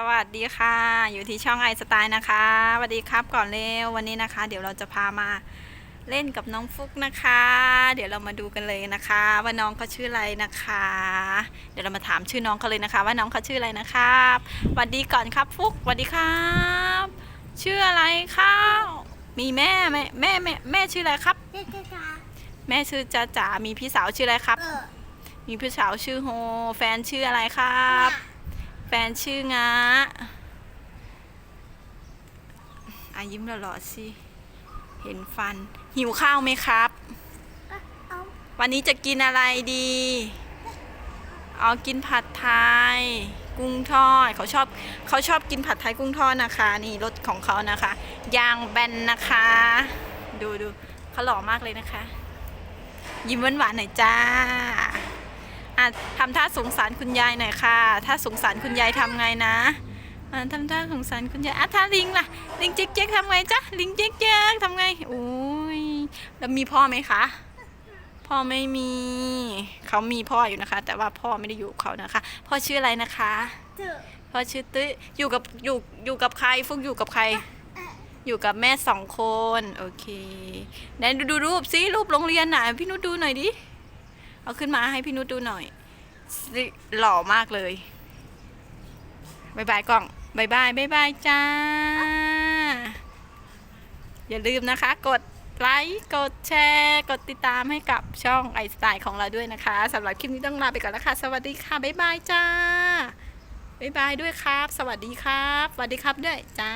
สวัสดีค่ะ อยู่ที่ช่องไอสไตล์นะคะสวัสดีครับก่อนเร็ววันนี้นะคะ เดี๋ยวเราจะพามาเล่นกับน้องฟุกนะคะ เดี๋ยวเรามาดูกันเลยนะคะ ว่าน้องเขาชื่ออะไรนะคะ เดี๋ยวเรามาถามชื่อน้องเขาเลยนะคะ ว่าน้องเขาชื่ออะไรนะครับสวัสดีก่อนครับฟุกสวัสดีครับ ชื่ออะไรครับมีแม่ไหมแม่แม่แม่ชื่ออะไรครับเจ๊จ้าจ้าแม่ชื่อจ๋าจ๋ามีพี่สาวชื่ออะไรครับ เออมีพี่สาวชื่อโฮ แฟนชื่ออะไรครับ แฟนชื่องะอายิ้มหล่อๆสิ เห็นฟัน หิวข้าวไหมครับ วันนี้จะกินอะไรดี เอากินผัดไทย กุ้งทอด เขาชอบเขาชอบกินผัดไทยกุ้งทอดนะคะ นี่รสของเขานะคะยางแบนนะคะ ดูดูเขาหล่อมากเลยนะคะ ยิ้มหวานๆหน่อยจ้า อะทำท่าสงสารคุณยายหน่อยค่ะ ถ้าสงสารคุณยายทำไงนะอะทำท่าสงสารคุณยายอะถ้าลิงล่ะ ลิงเจ๊กเจ๊กทำไงจ๊ะ ลิงเจ๊กเจ๊กทำไงอุ้ยแล้วมีพ่อไหมคะ พ่อไม่มี เขามีพ่ออยู่นะคะ แต่ว่าพ่อไม่ได้อยู่กับเขานะคะ พ่อชื่ออะไรนะคะเจอพ่อชื่อตื้ออยู่กับอยู่อยู่กับใครฟุกอยู่กับใคร อยู่กับแม่สองคน โอเคไหนดูดูรูปซิรูปโรงเรียนไหนอยพี่นุชดูหน่อยดิ เอาขึ้นมาให้พี่นุชดูหน่อยสิหล่อมากเลยบายบายกล้องบายบายบายบายจ้า อย่าลืมนะคะ กดไลค์กดแชร์ กดติดตามให้กับช่องไอสไตล์ของเราด้วยนะคะสำหรับคลิปนี้ต้องลาไปก่อนแล้วค่ะ สวัสดีค่ะบ๊ายบายจ้าบ๊ายบายด้วยครับ สวัสดีครับ สวัสดีครับด้วยจ้า